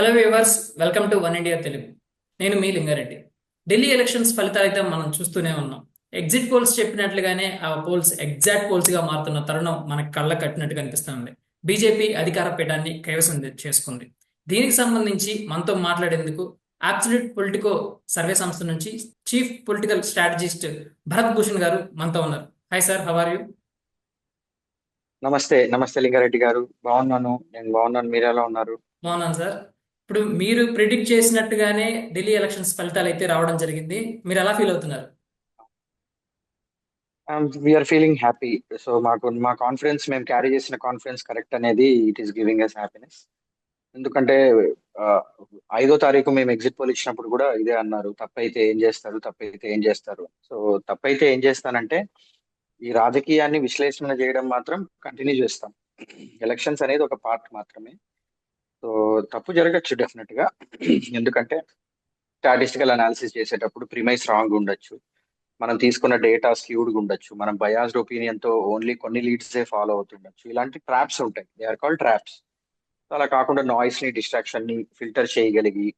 Hello viewers welcome to One India Telugu నేను మీ Lingareddy. Delhi elections ఫలితాలు అయితే మనం చూస్తూనే ఉన్నాం. ఎగ్జిట్ పోల్స్ చెప్పినట్లుగానే ఆ పోల్స్ ఎగ్జాక్ట్ పోల్స్గా మారుతున్న తరుణం మనకు కళ్ళ కట్టినట్టు కనిపిస్తుంది. బీజేపీ అధికార పీఠాన్ని కైవసం చేసుకుంది. దీనికి సంబంధించి మనతో మాట్లాడేందుకు అబ్సల్యూట్ పొలిటికో సర్వే సంస్థ నుంచి chief political strategist Bharat Bhushan garu మనతో ఉన్నారు. Hi sir how are you నమస్తే. నమస్తే లింగారెడ్డి గారు. బాగున్నాను. నేను బాగున్నాను. మీరు ఎలా ఉన్నారు? బాగున్నాను సార్ ఇప్పుడు మీరు ప్రిడిక్ట్ చేసినట్టుగానే ఢిల్లీ ఎలక్షన్స్ ఫలితాలు అయితే రావడం జరిగింది. మీరు ఎలా ఫీల్ అవుతున్నారు? వీఆర్ ఫీలింగ్ హ్యాపీ సో మాకు మా కాన్ఫిడెన్స్ మేము క్యారీ చేసిన కాన్ఫిడెన్స్ కరెక్ట్ అనేది it is giving us happiness ఎందుకంటే ఐదో తారీఖు మేము ఎగ్జిట్ పోల్ ఇచ్చినప్పుడు కూడా ఇదే అన్నారు. తప్పైతే ఏం చేస్తారు తప్పైతే ఏం చేస్తారు. సో తప్పైతే ఏం చేస్తానంటే ఈ రాజకీయాన్ని విశ్లేషణ చేయడం మాత్రం కంటిన్యూ చేస్తాం. ఎలక్షన్స్ అనేది ఒక పార్ట్ మాత్రమే. సో తప్పు జరగచ్చు డెఫినెట్గా ఎందుకంటే స్టాటిస్టికల్ అనాలిసిస్ చేసేటప్పుడు ప్రిమైస్ రాంగ్ ఉండొచ్చు. మనం తీసుకున్న డేటా స్క్యూడ్ ఉండొచ్చు. మనం బయాస్డ్ ఒపీనియన్తో ఓన్లీ కొన్ని లీడ్స్ ఫాలో అవుతుండొచ్చు. ఇలాంటి ట్రాప్స్ ఉంటాయి. They are called traps. అలా కాకుండా నాయిస్ని డిస్ట్రాక్షన్ని ఫిల్టర్ చేయగలిగి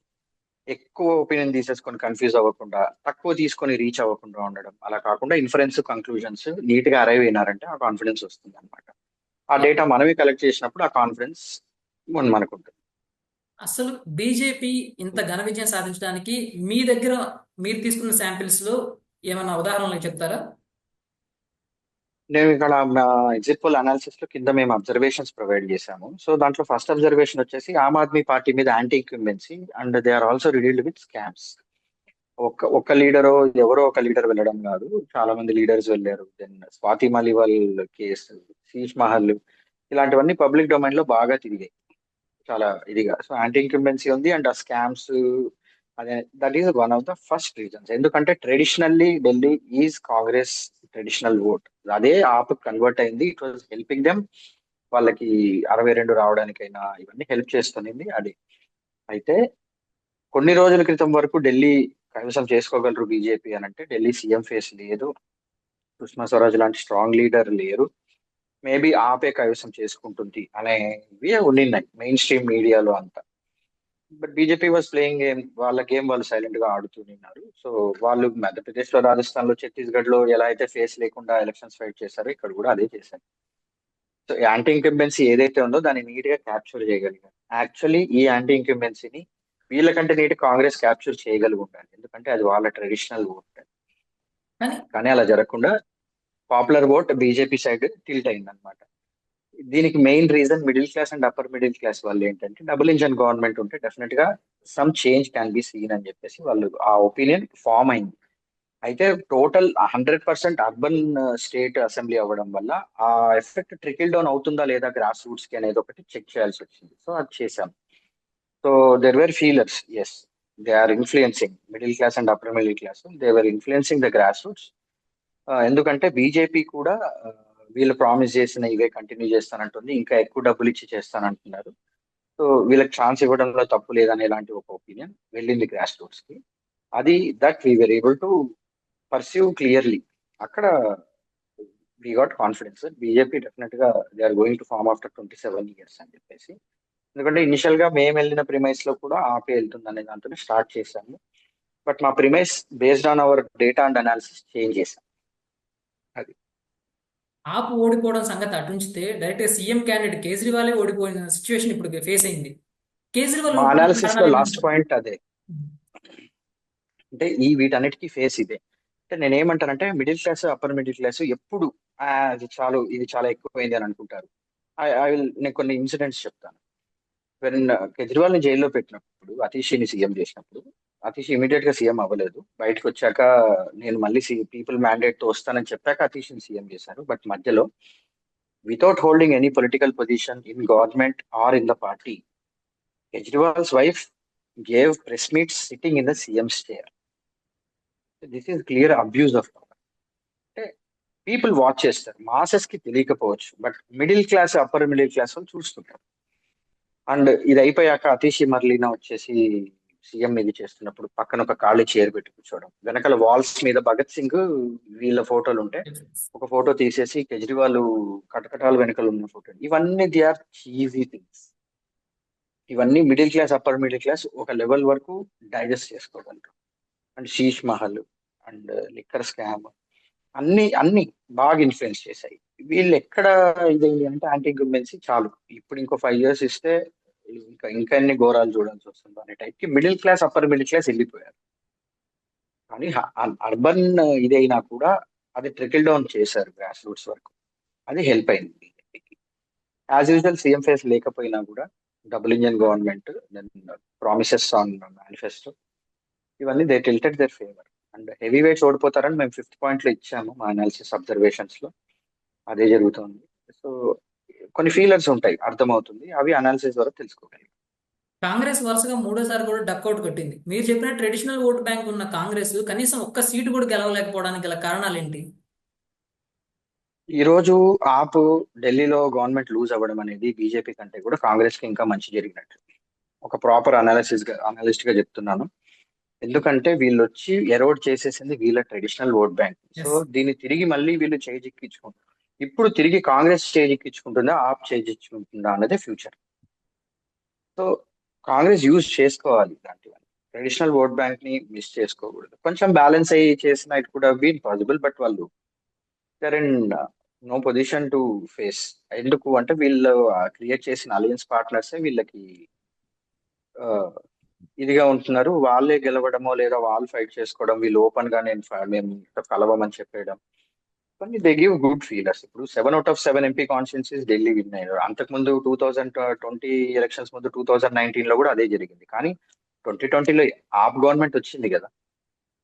ఎక్కువ ఒపీనియన్ తీసేసుకొని కన్ఫ్యూజ్ అవ్వకుండా తక్కువ తీసుకొని రీచ్ అవ్వకుండా ఉండడం. అలా కాకుండా ఇన్ఫరెన్స్ కంక్లూజన్స్ నీట్గా అరైవ్ అయినారంటే ఆ కాన్ఫిడెన్స్ వస్తుంది అనమాట ఆ డేటా మనమే కలెక్ట్ చేసినప్పుడు ఆ కాన్ఫిడెన్స్ మనకు ఉంటుంది అసలు బీజేపీ ఇంత ఘన విజయం సాధించడానికి మీ దగ్గర మీరు తీసుకున్న శాంపిల్స్లో ఏమైనా ఉదాహరణలు చెప్తారా? నేను ఇక్కడ ఎగ్జిట్ పోల్ అనాలిసిస్లో కింద మేము అబ్జర్వేషన్స్ ప్రొవైడ్ చేశాము. సో దాంట్లో ఫస్ట్ అబ్జర్వేషన్ వచ్చేసి ఆమ్ ఆద్మీ పార్టీ మీద anti incumbency and they are also riddled with scams. ఒక ఒక లీడరు ఎవరో ఒక లీడర్ వెళ్ళడం కాదు. చాలా మంది లీడర్స్ వెళ్ళారు. దెన్ స్వాతి మలివాల్ కేసు శీష్ మహల్ ఇలాంటివన్నీ పబ్లిక్ డొమైన్లో బాగా తిరిగాయి. చాలా ఇదిగా. సో యాంటీ ఇంక్యుంబెన్సీ ఉంది అండ్ ఆ స్కామ్స్ అదే that is one of the first reasons ఎందుకంటే traditionally Delhi is Congress traditional vote అదే ఆప్ కన్వర్ట్ అయింది. ఇట్ వాజ్ హెల్పింగ్ దెమ్ వాళ్ళకి అరవై రెండు రావడానికైనా ఇవన్నీ హెల్ప్ చేస్తుంది అది. అయితే కొన్ని రోజుల క్రితం వరకు ఢిల్లీ కైవసం చేసుకోగలరు బీజేపీ అని అంటే ఢిల్లీ సీఎం ఫేస్ లేదు. సుష్మా స్వరాజ్ లాంటి స్ట్రాంగ్ లీడర్ లేరు. మేబీ ఆపే కైవసం చేసుకుంటుంది అనేవి ఉన్నాయి మెయిన్ స్ట్రీమ్ మీడియాలో అంతా. But BJP was playing game వాళ్ళ గేమ్ వాళ్ళు సైలెంట్గా ఆడుతున్నారు సో వాళ్ళు మధ్యప్రదేశ్లో రాజస్థాన్లో ఛత్తీస్గఢ్లో ఎలా అయితే ఫేస్ లేకుండా ఎలక్షన్స్ ఫైట్ చేశారో ఇక్కడ కూడా అదే చేశారు. సో యాంటీ ఇంకంబెన్సీ ఏదైతే ఉందో దాన్ని నీట్గా క్యాప్చర్ చేయగలిగారు. యాక్చువల్లీ ఈ యాంటీ ఇంకంబెన్సీని వీళ్ళకంటే నీట్ కాంగ్రెస్ క్యాప్చర్ చేయగలిగి ఉండాలి. ఎందుకంటే అది వాళ్ళ ట్రెడిషనల్ ఓట్. కానీ అలా జరగకుండా popular vote BJP side tilt అయింది అనమాట దీనికి main reason middle class and upper middle class వాళ్ళు ఏంటంటే డబుల్ ఇంజన్ గవర్నమెంట్ ఉంటే డెఫినెట్గా some change can be seen అని చెప్పేసి వాళ్ళు ఆ ఒపీనియన్ ఫామ్ అయింది. అయితే total hundred percent urban state assembly అవ్వడం వల్ల ఆ ఎఫెక్ట్ ట్రికిల్ డౌన్ అవుతుందా లేదా గ్రాస్ రూట్స్కి అనేది ఒకటి చెక్ చేయాల్సి వచ్చింది. సో అది చేశాం. So there were feelers as they are influencing middle class and upper middle class they were influencing the grass roots ఎందుకంటే బీజేపీ కూడా వీళ్ళు ప్రామిస్ చేసిన ఇవే కంటిన్యూ చేస్తానంటుంది ఇంకా ఎక్కువ డబ్బులు ఇచ్చి చేస్తానంటున్నారు. సో వీళ్ళకి ఛాన్స్ ఇవ్వడంలో తప్పు లేదని ఇలాంటి ఒక ఒపీనియన్ వెళ్ళింది గ్రాస్ రూట్స్కి అది that we were able to perceive clearly అక్కడ వీ గాట్ కాన్ఫిడెన్స్ బీజేపీ డెఫినెట్గా they are going to form after twenty seven years అని చెప్పేసి. ఎందుకంటే ఇనిషియల్గా మేము వెళ్ళిన ప్రిమైస్లో కూడా ఆపే వెళ్తుంది అనే దాంతో స్టార్ట్ చేశాము. బట్ మా premise based on our data and analysis change చేశాం. ఆపు ఓడిపోవడం సంగతి అటుంచితే డైరెక్ట్ సీఎం క్యాండిడేట్ కేజ్రీవాలే ఓడిపోయిన సిచ్యువేషన్ ఇప్పుడు ఫేస్ అయింది. కేజ్రీవాల్ లాస్ట్? పాయింట్ అదే. అంటే ఈ వీటన్నిటికీ ఫేస్ ఇదే. అంటే నేను ఏమంటానంటే middle class upper middle class ఎప్పుడు "ఆ, ఇది చాలు ఇది చాలా ఎక్కువైంది అని అనుకుంటారు. ఐ విల్ నేను కొన్ని ఇన్సిడెంట్స్ చెప్తాను. వెన్ కేజ్రీవాల్ని జైల్లో పెట్టినప్పుడు అతీషిని సీఎం చేసినప్పుడు అతీష్ ఇమీడియట్గా సీఎం అవ్వలేదు. బయటకు వచ్చాక నేను మళ్ళీ పీపుల్ మ్యాండేట్తో వస్తానని చెప్పాక అతీష్ సీఎం చేశారు. బట్ మధ్యలో without holding any political position in government or in the party Kejriwal's wife gave press meet sitting in the CM's chair this is clear abuse of power అంటే పీపుల్ వాచ్ చేస్తారు. మాసెస్కి తెలియకపోవచ్చు. But middle class upper middle class వాళ్ళు చూస్తుంటారు. And ఇది అయిపోయాక అతీషి మర్లీనా వచ్చేసి CM ఇది చేస్తున్నప్పుడు పక్కన ఒక ఖాళీ చైర్ పెట్టి కూర్చోవడం. వెనకాల వాల్స్ మీద భగత్ సింగ్ వీళ్ళ ఫోటోలు ఉంటే ఒక ఫోటో తీసేసి కేజ్రీవాల్ కటకటాలు వెనకాల ఉన్న ఫోటో ఇవన్నీ ది ఆర్ చీజీ థింగ్స్ ఇవన్నీ middle class upper middle class ఒక లెవెల్ వరకు డైజెస్ట్ చేసుకోగలరు. And Sheesh Mahal and liquor scam అన్ని అన్ని బాగా ఇన్ఫ్లుయెన్స్ చేశాయి. వీళ్ళు ఎక్కడ ఇదైంది అంటే యాంటీ ఇన్కంబెన్సీ చాలు. ఇప్పుడు ఇంకో ఫైవ్ ఇయర్స్ ఇస్తే ఇంకా ఇంకా ఎన్ని ఘోరాలు చూడాల్సి వస్తుంది అనే టైప్కి middle class upper middle class వెళ్ళిపోయారు. కానీ అర్బన్ ఇదైనా కూడా అది ట్రికిల్ డౌన్ చేశారు గ్రాస్ రూట్స్ వరకు. అది హెల్ప్ అయింది బీజేపీకి యాజ్ యూజువల్ సీఎం ఫేస్ లేకపోయినా కూడా double engine government then promises on manifesto ఇవన్నీ they tilted their favour and heavy weights ఓడిపోతారని మేము ఫిఫ్త్ పాయింట్లో ఇచ్చాము మా అనాలిసిస్ అబ్జర్వేషన్స్లో అదే జరుగుతుంది. సో కొన్ని ఫీలర్స్ ఉంటాయి అర్థమవుతుంది. అవి అనాలిసిస్ ద్వారా తెలుసుకోగలిగాం కాంగ్రెస్ వరుసగా మూడోసారి కూడా డక్అవుట్ కొట్టింది. మీరు చెప్పిన ట్రెడిషనల్ ఓట్ బ్యాంక్ ఉన్న కాంగ్రెస్ కనీసం ఒక్క సీటు కూడా గెలవలేకపోవడానికి గల కారణాలు ఏంటి? ఈ రోజు ఆప్ ఢిల్లీలో గవర్నమెంట్ లూజ్ అవ్వడం అనేది బీజేపీ కంటే కూడా కాంగ్రెస్కి ఇంకా మంచి జరిగినట్టు. ఒక ప్రాపర్ అనాలిసిస్గా అనలిస్ట్గా చెప్తున్నాను. ఎందుకంటే వీళ్ళు వచ్చి ఎరోడ్ చేసేసింది వీళ్ళ ట్రెడిషనల్ ఓట్ బ్యాంక్ సో. దీన్ని తిరిగి మళ్ళీ వీళ్ళు చేజిక్కించుకుంటారు ఇప్పుడు తిరిగి కాంగ్రెస్ చేజిక్కించుకుంటుందా ఆప్ చేజిక్కించుకుంటుందా అన్నదే ఫ్యూచర్. సో కాంగ్రెస్ యూజ్ చేసుకోవాలి ఇలాంటివన్నీ. ట్రెడిషనల్ ఓట్ బ్యాంక్ని మిస్ చేసుకోకూడదు. కొంచెం బ్యాలెన్స్ అయ్యి చేసిన it could been possible but వాళ్ళు there in uh, no position to face. ఎందుకు అంటే వీళ్ళు క్రియేట్ చేసిన అలయన్స్ పార్ట్నర్స్ వీళ్ళకి ఇదిగా ఉంటున్నారు. వాళ్ళే గెలవడమో లేదా వాళ్ళు ఫైట్ చేసుకోవడం వీళ్ళు ఓపెన్గా నేను మేము కలవమని చెప్పేయడం కానీ దే గివ్ గుడ్ ఫీలర్స్ ఇప్పుడు seven out of seven MP constituencies Delhi win అయ్యారు అంతకుముందు టూ థౌజండ్ ట్వంటీ ఎలక్షన్స్ ముందు టూ థౌజండ్ నైన్టీన్లో కూడా అదే జరిగింది. కానీ ట్వంటీ ట్వంటీలో ఆప్ గవర్నమెంట్ వచ్చింది కదా.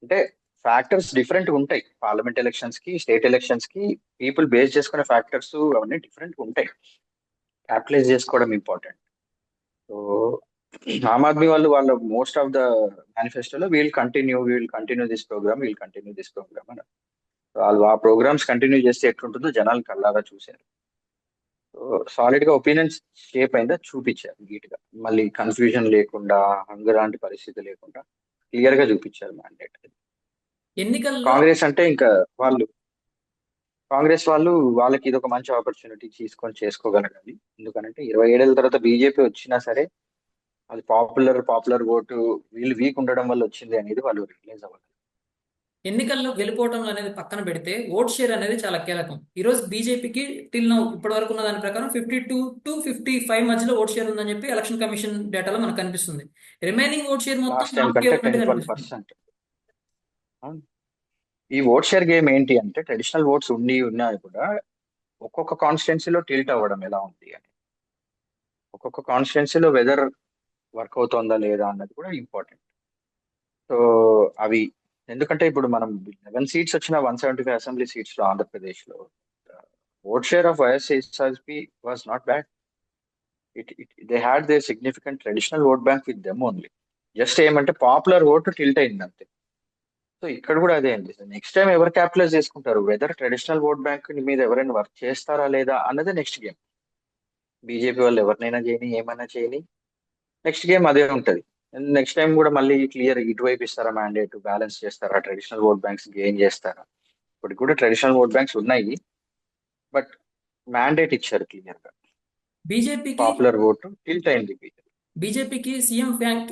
అంటే ఫ్యాక్టర్స్ డిఫరెంట్ ఉంటాయి. పార్లమెంట్ ఎలక్షన్స్కి స్టేట్ ఎలక్షన్స్కి పీపుల్ బేస్ చేసుకునే ఫ్యాక్టర్స్ అవన్నీ డిఫరెంట్ ఉంటాయి. క్యాపిటలైజ్ చేసుకోవడం ఇంపార్టెంట్ సో ఆమ్ ఆద్మీ వాళ్ళు వాళ్ళ మోస్ట్ ఆఫ్ ద మేనిఫెస్టోలో we'll continue we'll continue this programme we'll continue this programme అని వాళ్ళు ఆ ప్రోగ్రామ్స్ కంటిన్యూ చేస్తే ఎట్లుంటుందో జనాలు కల్లారా చూశారు. సో సాలిడ్గా ఒపీనియన్స్ షేప్ అయిందా? చూపించారు నీట్గా. మళ్ళీ కన్ఫ్యూజన్ లేకుండా హంగరాంటి పరిస్థితి లేకుండా క్లియర్గా చూపించారు మ్యాండేట్ కాంగ్రెస్ అంటే ఇంకా వాళ్ళు కాంగ్రెస్ వాళ్ళు వాళ్ళకి ఇది ఒక మంచి ఆపర్చునిటీ తీసుకొని చేసుకోగలగాలి. ఎందుకంటే ఇరవై ఏడేళ్ళ తర్వాత బీజేపీ వచ్చినా సరే అది పాపులర్ పాపులర్ ఓటు వీళ్ళు వీక్ ఉండడం వల్ల వచ్చింది అనేది వాళ్ళు రియలైజ్ అవ్వాలి. ఎన్నికల్లో గెలుపోవటం అనేది పక్కన పెడితే ఓట్ షేర్ అనేది చాలా కీలకం. ఈ రోజు బీజేపీకి టిల్ నౌ ఇప్పటి వరకు ఉన్న దాని ప్రకారం fifty two to fifty five మధ్యలో ఓట్ షేర్ ఉందని చెప్పి ఎలక్షన్ కమిషన్ డేటాలో మనకు కనిపిస్తుంది. రిమైనింగ్ ఓట్ షేర్ మొత్తం ఈ ఓట్ షేర్ గేమ్ ఏంటి అంటే ట్రెడిషనల్ ఓట్స్ ఉండి ఉన్నా కూడా ఒక్కొక్క కాన్స్టిట్యున్సీలో టిల్ట్ అవ్వడం ఎలా ఉంది అని. ఒక్కొక్క కాన్స్టిట్యున్సీలో వెదర్ వర్క్ అవుతుందా లేదా అన్నది కూడా ఇంపార్టెంట్ సో అవి ఎందుకంటే ఇప్పుడు మనం లెవెన్ సీట్స్ వచ్చిన వన్ సెవెంటీ ఫైవ్ అసెంబ్లీ సీట్స్లో ఆంధ్రప్రదేశ్లో vote share of YSRP was not bad it it they had they significant traditional vote bank with them only just ఏమంటే పాపులర్ ఓటు టిల్ట్ అయింది అంతే. సో ఇక్కడ కూడా అదే అండి. నెక్స్ట్ టైం ఎవరు క్యాపిటలైజ్ చేసుకుంటారు? వెదర్ ట్రెడిషనల్ ఓట్ బ్యాంక్ మీద ఎవరైనా వర్క్ చేస్తారా లేదా అన్నదే నెక్స్ట్ గేమ్ బీజేపీ వాళ్ళు ఎవరినైనా చేయని ఏమైనా చేయని నెక్స్ట్ గేమ్ అదే ఉంటది. నెక్స్ట్ టైం కూడా మళ్ళీ క్లియర్ ఇటువైపు ఇస్తారా మ్యాండేట్ బ్యాలెన్స్ చేస్తారా? ట్రెడిషనల్ ఓట్ బ్యాంక్స్ గెయిన్ చేస్తారా? ఇప్పటికి కూడా ట్రెడిషనల్ ఓట్ బ్యాంక్స్ ఉన్నాయి. బట్ మ్యాండేట్ ఇచ్చారు క్లియర్గా. బీజేపీకి పాపులర్ ఓటు టిల్ట్ అయింది బీజేపీ బీజేపీకి సీఎం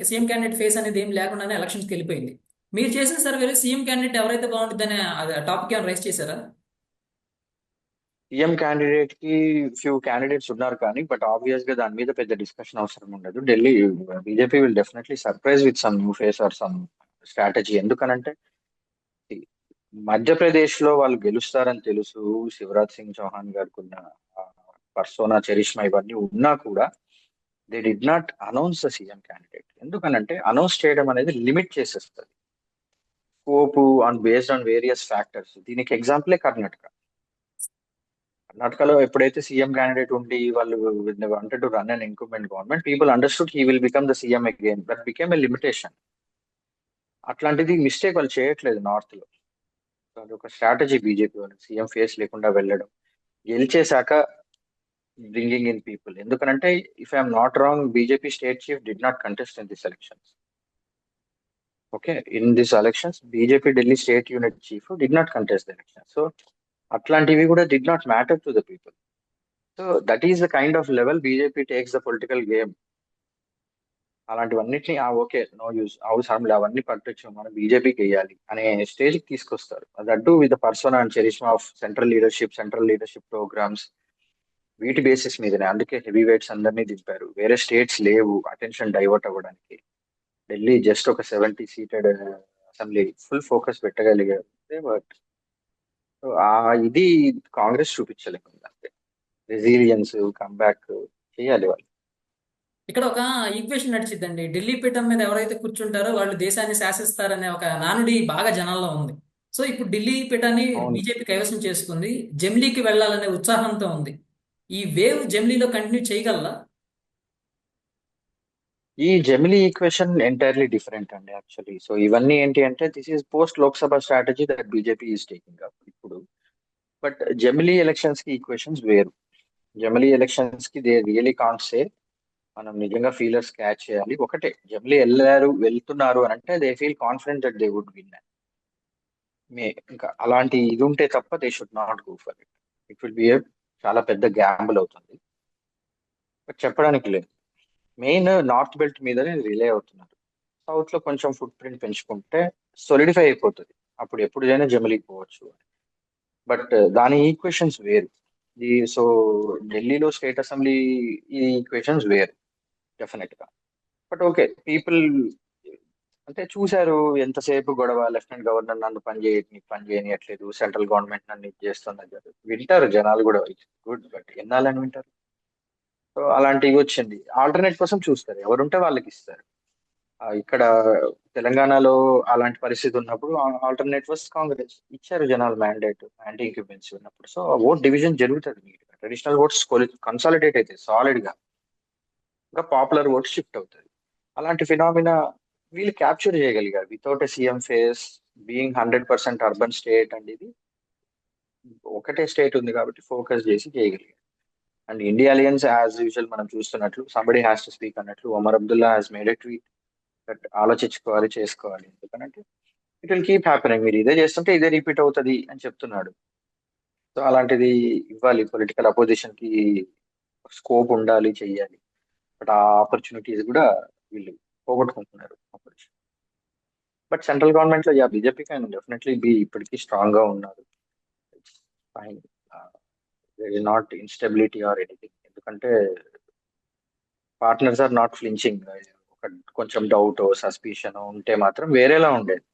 సీఎం క్యాండిడేట్ ఫేస్ అనేది ఏం లేకుండానే ఎలక్షన్స్కి వెళ్ళిపోయింది. మీరు చేసిన సర్వేలో సీఎం క్యాండిడేట్ ఎవరైతే బాగుంటుందనే టాపిక్ ఏమైనా రైస్ చేశారా? సీఎం క్యాండిడేట్కి ఫ్యూ క్యాండిడేట్స్ ఉన్నారు కానీ బట్ ఆబ్వియస్గా దాని మీద పెద్ద డిస్కషన్ అవసరం ఉండదు. Delhi BJP will definitely surprise with some new face or some strategy ఎందుకనంటే మధ్యప్రదేశ్లో వాళ్ళు గెలుస్తారని తెలుసు. శివరాజ్ సింగ్ చౌహాన్ గారికి ఉన్న పర్సోనా చరిష్మా ఇవన్నీ ఉన్నా కూడా they did not announce the CM candidate ఎందుకనంటే అనౌన్స్ చేయడం అనేది లిమిట్ చేసేస్తుంది. కోపు on based on various factors దీనికి ఎగ్జాంపులే కర్ణాటక. కర్ణాటకలో ఎప్పుడైతే సీఎం క్యాండిడేట్ ఉండి వాళ్ళు wanted to run an increment government people understood he will become the CM again that became a limitation అట్లాంటిది మిస్టేక్ వాళ్ళు చేయట్లేదు నార్త్లో. అది ఒక స్ట్రాటజీ బీజేపీ వాళ్ళు సీఎం ఫేస్ లేకుండా వెళ్ళడం. గెలిచేశాక బ్రింగింగ్ ఇన్ పీపుల్ ఎందుకంటే if I'm not wrong BJP state chief did not contest in this elections okay in this elections BJP Delhi state unit chief did not contest the election so అట్లాంటివి కూడా did not matter to the people so that is the kind of level BJP takes the political game అలాంటివన్నిటిని ఆ okay no use అవసరం అవన్నీ పట్టొచ్చు మనం బీజేపీకి వేయాలి అనే స్టేజ్కి తీసుకొస్తారు. That with person and charisma of central leadership central leadership programmes వీటి బేసిస్ మీదనే. అందుకే హెవీ వెయిట్స్ అందరినీ దింపారు. వేరే స్టేట్స్ లేవు. అటెన్షన్ డైవర్ట్ అవ్వడానికి. ఢిల్లీ జస్ట్ ఒక seventy seated assembly full focus పెట్టగలిగారు. But ఆ ఇది కాంగ్రెస్ చూపించలేము అంతే రెసిలియన్స్ కమ్బ్యాక్ చేయాలి వాళ్ళు. ఇక్కడ ఒక ఈక్వేషన్ నడిచిద్దండి. ఢిల్లీ పీఠం మీద ఎవరైతే కూర్చుంటారో వాళ్ళు దేశాన్ని శాసిస్తారనే ఒక నానుడి బాగా జనాల్లో ఉంది. సో ఇప్పుడు ఢిల్లీ పీఠాన్ని. బీజేపీ కైవసం చేసుకుంది. జమ్లీకి వెళ్ళాలనే ఉత్సాహంతో ఉంది. ఈ వేవ్ జమ్లీలో కంటిన్యూ చేయగలరా ఈ జెమిలీ ఈక్వేషన్ ఎంటైర్లీ డిఫరెంట్ అండి యాక్చువల్లీ సో ఇవన్నీ ఏంటి అంటే this is post Lok Sabha strategy that BJP is taking up ఇప్పుడు. బట్ జెమిలీ ఎలక్షన్స్కి ఈక్వేషన్స్ వేరు. జెమిలీ ఎలక్షన్స్కి దే రియలీ కాంట్ సే మనం నిజంగా ఫీలర్స్ క్యాచ్ చేయాలి. ఒకటే జెమిలీ వెళ్ళారు వెళ్తున్నారు అని అంటే they feel confident that they would win may ఇంకా అలాంటి ఇది ఉంటే తప్ప they should not go for it it will be చాలా పెద్ద గ్యాంబుల్ అవుతుంది. బట్ చెప్పడానికి లేదు. మెయిన్ నార్త్ బెల్ట్ మీదనే రిలే అవుతున్నారు. సౌత్లో కొంచెం ఫుట్ ప్రింట్ పెంచుకుంటే సొలిడిఫై అయిపోతుంది. అప్పుడు ఎప్పుడైనా జమిలీకి పోవచ్చు బట్ uh, దాని ఈక్వేషన్స్ వేరు. ఈ సో ఢిల్లీలో స్టేట్ అసెంబ్లీ ఈ ఈక్వేషన్స్ వేరు డెఫినెట్గా. బట్ ఓకే పీపుల్ అంటే చూశారు ఎంతసేపు గొడవ లెఫ్టినెంట్ గవర్నర్ నన్ను పని చేయని పని చేయనియట్లేదు సెంట్రల్ గవర్నమెంట్ నన్ను ఇది చేస్తున్నది వింటారు జనాలు కూడా గుడ్ బట్ ఎన్నాలని వింటారు? అలాంటివి వచ్చింది. ఆల్టర్నేట్ కోసం చూస్తారు ఎవరుంటే వాళ్ళకి ఇస్తారు. ఇక్కడ తెలంగాణలో అలాంటి పరిస్థితి ఉన్నప్పుడు ఆల్టర్నేట్ వాస్ కాంగ్రెస్ ఇచ్చారు జనాలు మ్యాండేట్ యాంటీ ఇంక్యుబెన్సీ ఉన్నప్పుడు. సో ఓట్ డివిజన్ జరుగుతుంది నీట్ ట్రెడిషనల్ ఓట్స్ కన్సాలిడేట్ అవుతాయి సాలిడ్గా ఇంకా పాపులర్ ఓట్స్ షిఫ్ట్ అవుతుంది. అలాంటి ఫినామినా వీళ్ళు క్యాప్చర్ చేయగలిగారు. Without a CM face being hundred percent urban state and ఇది ఒకటే స్టేట్ ఉంది కాబట్టి ఫోకస్ చేసి చేయగలిగారు. And India alliance as usual మనం చూస్తున్నట్లు సంబడి హ్యాస్ టు స్పీక్ అన్నట్లు Omar Abdullah has made a tweet but ఆలోచించుకోవాలి చేసుకోవాలి. ఎందుకంటే ఇట్ విల్ కీప్ హ్యాపెనింగ్ మీరు ఇదే చేస్తుంటే ఇదే రిపీట్ అవుతుంది అని చెప్తున్నాడు. సో అలాంటిది ఇవ్వాలి. పొలిటికల్ అపోజిషన్కి స్కోప్ ఉండాలి చెయ్యాలి. బట్ ఆ ఆపర్చునిటీస్ కూడా వీళ్ళు పోగొట్టుకుంటున్నారు. బట్ సెంట్రల్ గవర్నమెంట్లో yeah BJP can definitely be ఇప్పటికీ స్ట్రాంగ్గా ఉన్నారు. Fine not instability or anything ఎందుకంటే పార్ట్నర్స్ ఆర్ నాట్ ఫ్లించింగ్ ఒక కొంచెం డౌట్ సస్పిషన్ ఉంటే మాత్రం వేరేలా ఉండేది.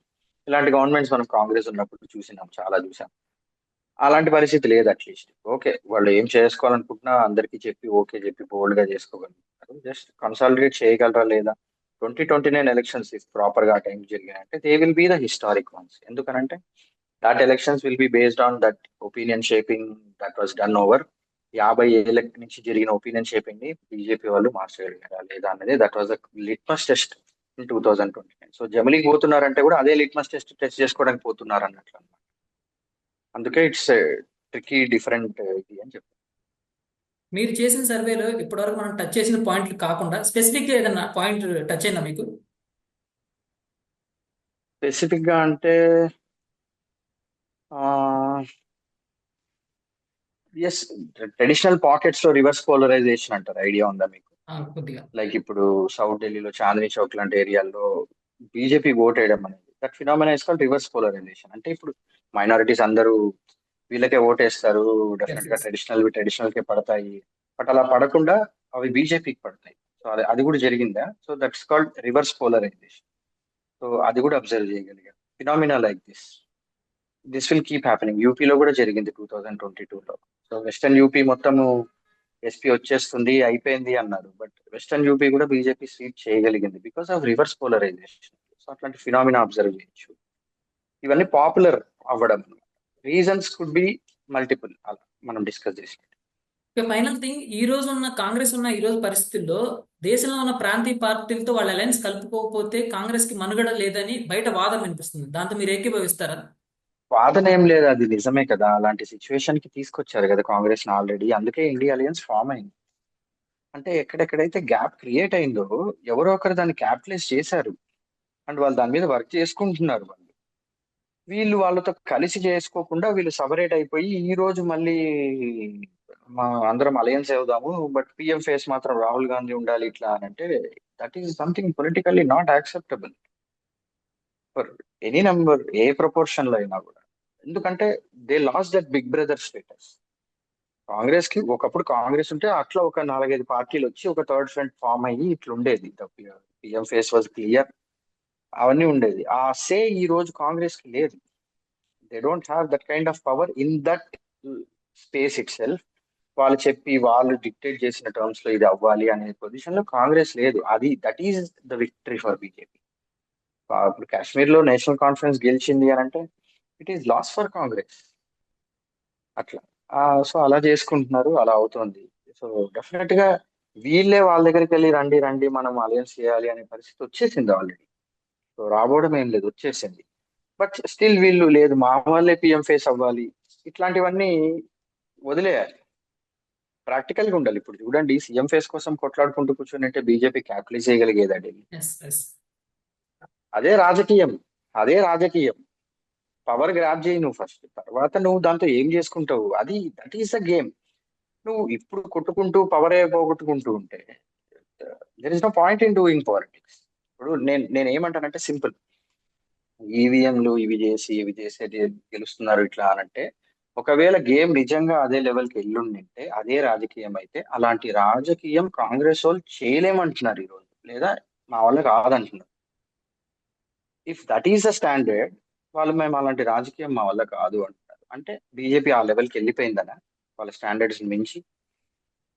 ఇలాంటి గవర్నమెంట్స్ మనం కాంగ్రెస్ ఉన్నప్పుడు చూసినాం చాలా చూసాం. అలాంటి పరిస్థితి లేదు అట్లీస్ట్ ఓకే వాళ్ళు ఏం చేసుకోవాలనుకుంటున్నా అందరికీ చెప్పి ఓకే చెప్పి బోల్డ్గా చేసుకోగలుగుతారు. జస్ట్ కన్సాలిడేట్ చేయగలరా లేదా? ట్వంటీ ట్వంటీ నైన్ ఎలక్షన్స్ ప్రాపర్గా time జరిగాయంటే they will be the historic ones ఎందుకనంటే that elections will be based on that opinion shaping that was done over యాభై ఏళ్ళ నుంచి జరిగిన ఒపీనియన్ షేపింగ్ని బీజేపీ వాళ్ళు మార్చగలిగారా లేదా అనేది that was litmus test in two thousand twenty nine so జమిలీకి పోతున్నారంటే కూడా అదే లిట్మస్ టెస్ట్ టెస్ట్ చేసుకోవడానికి పోతున్నారు అన్నట్లు అనమాట అందుకే ఇట్స్ ట్రికీ డిఫరెంట్ ఇది అని చెప్పారు. మీరు చేసిన సర్వేలో ఇప్పటివరకు మనం టచ్ చేసిన పాయింట్లు కాకుండా స్పెసిఫిక్ ఏదైనా పాయింట్ టచ్ అయిందా మీకు? స్పెసిఫిక్గా అంటే ఎస్ ట్రెడిషనల్ పాకెట్స్లో రివర్స్ పోలరైజేషన్ అంటారు. ఐడియా ఉందా మీకు? లైక్ ఇప్పుడు సౌత్ ఢిల్లీలో చాందినీ చౌక్ లాంటి ఏరియాల్లో బీజేపీ ఓట్ వేయడం అనేది that phenomena is called reverse polarisation అంటే ఇప్పుడు మైనారిటీస్ అందరూ వీళ్ళకే ఓటేస్తారు డెఫినెట్గా. ట్రెడిషనల్ ట్రెడిషనల్ కే పడతాయి. బట్ అలా పడకుండా అవి బీజేపీకి పడతాయి. సో అది అది కూడా జరిగిందా? So that's called reverse polarisation so అది కూడా అబ్జర్వ్ చేయగలిగాం phenomena like this this will keep happening యూపీలో కూడా జరిగింది టూ థౌజండ్ ట్వంటీ టూలో సో వెస్టర్న్ యూపీ మొత్తము ఎస్పీ వచ్చేస్తుంది అయిపోయింది అన్నారు. బట్ వెస్టర్న్ యూపీ కూడా బీజేపీ స్వీప్ చేయగలిగింది because of reverse polarisation so అట్లాంటి ఫినామినా అబ్జర్వ్ చేయొచ్చు. ఇవన్నీ పాపులర్ అవ్వడం. రీజన్స్ కుడ్ బి మల్టిపుల్ అలా మనం డిస్కస్ చేసినట్టు. ఫైనల్ థింగ్ ఈ రోజు ఉన్న కాంగ్రెస్ ఉన్న ఈ రోజు పరిస్థితుల్లో దేశంలో ఉన్న ప్రాంతీయ పార్టీలతో వాళ్ళ అలయన్స్ కలుపుకోకపోతే కాంగ్రెస్కి మనుగడ లేదని బయట వాదన వినిపిస్తుంది. దాంతో మీరు ఏకీభవిస్తారా? వాదన ఏం లేదు అది నిజమే కదా. అలాంటి సిచ్యువేషన్కి తీసుకొచ్చారు కదా కాంగ్రెస్ ఆల్రెడీ అందుకే ఇండియా అలయన్స్ ఫామ్ అయింది. అంటే ఎక్కడెక్కడైతే గ్యాప్ క్రియేట్ అయిందో ఎవరో ఒకరు దాన్ని క్యాపిటలైజ్ చేశారు. అండ్ వాళ్ళు దాని మీద వర్క్ చేసుకుంటున్నారు వాళ్ళు. వీళ్ళు వాళ్ళతో కలిసి చేసుకోకుండా వీళ్ళు సపరేట్ అయిపోయి ఈ రోజు మళ్ళీ మా అందరం అలయన్స్ అవుదాము బట్ పిఎం ఫేస్ మాత్రం రాహుల్ గాంధీ ఉండాలి ఇట్లా అని అంటే that is something politically not acceptable for any number ఏ ప్రపోర్షన్లో అయినా కూడా. ఎందుకంటే they lose that big brother status కాంగ్రెస్కి ఒకప్పుడు కాంగ్రెస్ ఉంటే అట్లా ఒక నాలుగైదు పార్టీలు వచ్చి ఒక థర్డ్ ఫ్రంట్ ఫామ్ అయ్యి ఇట్లా ఉండేది. పిఎం ఫేస్ వాజ్ క్లియర్ అవన్నీ ఉండేది. ఆ సే ఈ రోజు కాంగ్రెస్కి లేదు. They don't have that kind of power in that space itself వాళ్ళు చెప్పి వాళ్ళు డిక్టేట్ చేసిన టర్మ్స్లో ఇది అవ్వాలి అనే పొజిషన్లో కాంగ్రెస్ లేదు. అది that is the victory for BJP ఇప్పుడు కాశ్మీర్లో నేషనల్ కాన్ఫరెన్స్ గెలిచింది అని అంటే it is loss for Congress అట్లా. సో అలా చేసుకుంటున్నారు అలా అవుతుంది. సో డెఫినెట్గా వీళ్ళే వాళ్ళ దగ్గరికి వెళ్ళి రండి రండి మనం అలయన్స్ చేయాలి అనే పరిస్థితి వచ్చేసింది ఆల్రెడీ సో రాబోవడం ఏం లేదు వచ్చేసింది. బట్ స్టిల్ వీళ్ళు లేదు మా వాళ్ళే పిఎం ఫేస్ అవ్వాలి. ఇట్లాంటివన్నీ వదిలేయాలి. ప్రాక్టికల్గా ఉండాలి. ఇప్పుడు చూడండి సీఎం ఫేస్ కోసం కొట్లాడుకుంటూ కూర్చొని అంటే బీజేపీ క్యాపిటలైజ్ చేయగలిగేదా ఢిల్లీ? ఎస్ ఎస్ అదే రాజకీయం. అదే రాజకీయం. పవర్ గ్రాప్ చేయి నువ్వు ఫస్ట్ తర్వాత నువ్వు దాంతో ఏం చేసుకుంటావు? అది దట్ ఈస్ ద గేమ్ నువ్వు ఇప్పుడు కొట్టుకుంటూ పవర్ పోగొట్టుకుంటూ ఉంటే there is no point in doing politics ఇప్పుడు నేను నేను ఏమంటానంటే సింపుల్. ఈవీఎంలు ఇవి చేసి ఇవి చేసేది గెలుస్తున్నారు ఇట్లా అనంటే ఒకవేళ గేమ్ నిజంగా అదే లెవెల్కి వెళ్ళుండింటే అదే రాజకీయం అయితే అలాంటి రాజకీయం కాంగ్రెస్ వాళ్ళు చేయలేమంటున్నారు ఈరోజు. లేదా మా వాళ్ళకి కాదంటున్నారు. If that is the standard వాళ్ళు మేము అలాంటి రాజకీయం మా వల్ల కాదు అంటారు అంటే బీజేపీ ఆ లెవెల్కి వెళ్ళిపోయిందనా వాళ్ళ స్టాండర్డ్స్ మించి.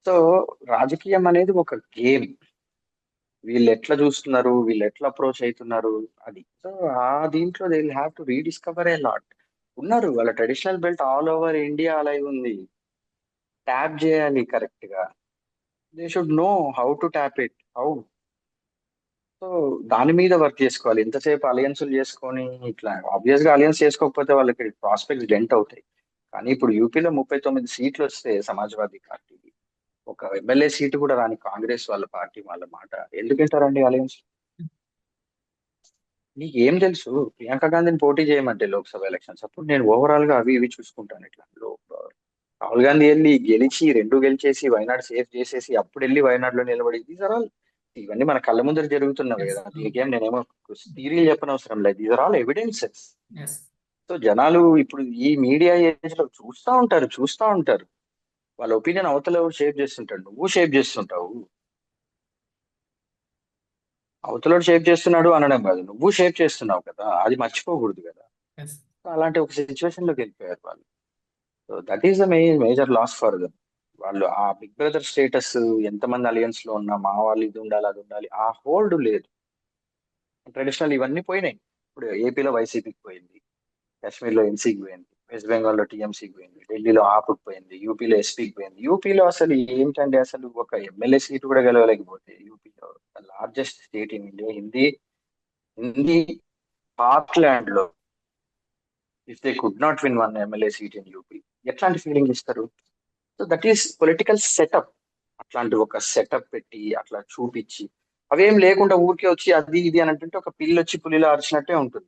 సో రాజకీయం అనేది ఒక గేమ్. వీళ్ళు ఎట్లా చూస్తున్నారు వీళ్ళు ఎట్లా అప్రోచ్ అవుతున్నారు అది. సో ఆ దీంట్లో they will have to rediscover a lot ఉన్నారు వాళ్ళ traditional belt all over India అలా ఉంది. ట్యాప్ చేయాలి కరెక్ట్గా they should know how to tap it how so దాని మీద వర్క్ చేసుకోవాలి. ఎంతసేపు అలయన్స్లు చేసుకొని ఇట్లా ఆబ్వియస్గా అలయన్స్ చేసుకోకపోతే వాళ్ళకి ప్రాస్పెక్ట్స్ డెంట్ అవుతాయి. కానీ ఇప్పుడు యూపీలో ముప్పై తొమ్మిది సీట్లు వస్తే సమాజ్వాదీ పార్టీకి ఒక ఎమ్మెల్యే సీటు కూడా రాని కాంగ్రెస్ వాళ్ళ పార్టీ వాళ్ళ మాట. ఎందుకంటారండి అలయన్స్ నీకు ఏం తెలుసు? ప్రియాంక గాంధీని పోటీ చేయమంటే లోక్సభ ఎలక్షన్స్ అప్పుడు నేను ఓవరాల్గా అవి ఇవి చూసుకుంటాను ఇట్లా. లో- రాహుల్ గాంధీ వెళ్ళి గెలిచి రెండు గెలిచేసి వైనాడు సేఫ్ చేసేసి అప్పుడు వెళ్ళి వైనాడులో నిలబడి దీస్ ఆర్ ఆల్ ఇవన్నీ మన కళ్ళ ముందర జరుగుతున్నవి కదా. దీనికి ఏం నేనేమో థీరీలు చెప్పనవసరం లేదు. These are all evidences so జనాలు ఇప్పుడు ఈ మీడియా ఏజ్లో చూస్తూ ఉంటారు చూస్తూ ఉంటారు. వాళ్ళ ఒపీనియన్ అవతల షేప్ చేస్తుంటాడు నువ్వు షేప్ చేస్తుంటావు. అవతలోడు షేప్ చేస్తున్నాడు అనడం కాదు. నువ్వు షేప్ చేస్తున్నావు కదా. అది మర్చిపోకూడదు కదా. అలాంటి ఒక సిచ్యువేషన్లోకి వెళ్ళిపోయారు వాళ్ళు. So that is the main major loss for them వాళ్ళు ఆ బిగ్ బ్రదర్ స్టేటస్ ఎంతమంది అలియన్స్లో ఉన్నా మా వాళ్ళు ఇది ఉండాలి అది ఉండాలి ఆ హోల్డ్ లేదు. ట్రెడిషనల్ ఇవన్నీ పోయినాయి. ఇప్పుడు ఏపీలో వైసీపీకి పోయింది కాశ్మీర్లో ఎన్సీకి పోయింది వెస్ట్ బెంగాల్లో టీఎంసీకి పోయింది ఢిల్లీలో ఆపుకి పోయింది యూపీలో ఎస్పీకి పోయింది. యూపీలో అసలు ఏంటంటే అసలు ఒక ఎమ్మెల్యే సీట్ కూడా గెలవలేకపోతే యూపీలో largest state in India Hindi Hindi హార్ట్లాండ్లో if they could not win one MLA seat in UP ఎట్లాంటి ఫీలింగ్ ఇస్తారు? So that is political setup అట్లాంటి ఒక సెటప్ పెట్టి అట్లా చూపించి అవేం లేకుండా ఊరికే వచ్చి అది ఇది అని అంటే ఒక పిల్లి వచ్చి పులిలో అరిచినట్టే ఉంటుంది.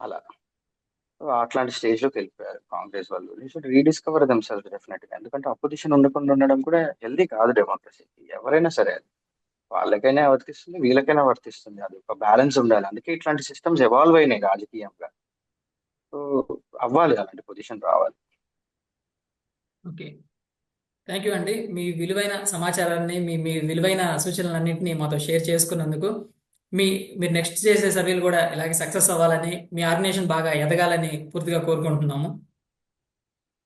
అలా. సో అట్లాంటి స్టేజ్లోకి వెళ్ళిపోయారు కాంగ్రెస్ వాళ్ళు. షుడ్ రీడిస్కవర్ దెమ్సెల్స్ డెఫినెట్గా ఎందుకంటే అపోజిషన్ ఉండకుండా ఉండడం కూడా హెల్దీ కాదు డెమోక్రసీకి ఎవరైనా సరే అది. వాళ్ళకైనా వర్తిస్తుంది వీళ్ళకైనా వర్తిస్తుంది. అది ఒక బ్యాలెన్స్ ఉండాలి. అందుకే ఇట్లాంటి సిస్టమ్స్ ఎవాల్వ్ అయినాయి రాజకీయంగా. సో అవ్వాలి అలాంటి పొజిషన్ రావాలి. ఓకే. థ్యాంక్ యూ అండి. మీ విలువైన సమాచారాన్ని మీ మీ విలువైన సూచనలన్నింటినీ మాతో షేర్ చేసుకున్నందుకు. మీ మీరు నెక్స్ట్ చేసే సర్వేలు కూడా ఇలాగే సక్సెస్ అవ్వాలని మీ ఆర్గనైజేషన్ బాగా ఎదగాలని పూర్తిగా కోరుకుంటున్నాము.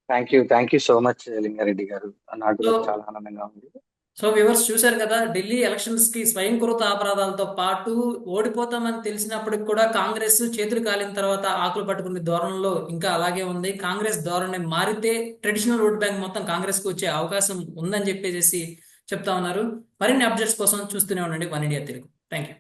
Thank you. Thank you so much Lingareddy గారు. నాకు చాలా ఆనందంగా ఉంది. సో వ్యూవర్స్ చూశారు కదా ఢిల్లీ ఎలక్షన్స్కి స్వయంకృత అపరాధాలతో పాటు ఓడిపోతామని తెలిసినప్పటికి కూడా కాంగ్రెస్ చేతులు కాలిన తర్వాత ఆకులు పట్టుకునే ధోరణిలో ఇంకా అలాగే ఉంది. కాంగ్రెస్ ధోరణి మారితే ట్రెడిషనల్ ఓట్ బ్యాంక్ మొత్తం కాంగ్రెస్కు వచ్చే అవకాశం ఉందని చెప్పేసి చెప్తా ఉన్నారు. మరిన్ని అప్డేట్స్ కోసం చూస్తూనే ఉండండి. One India Telugu. Thank you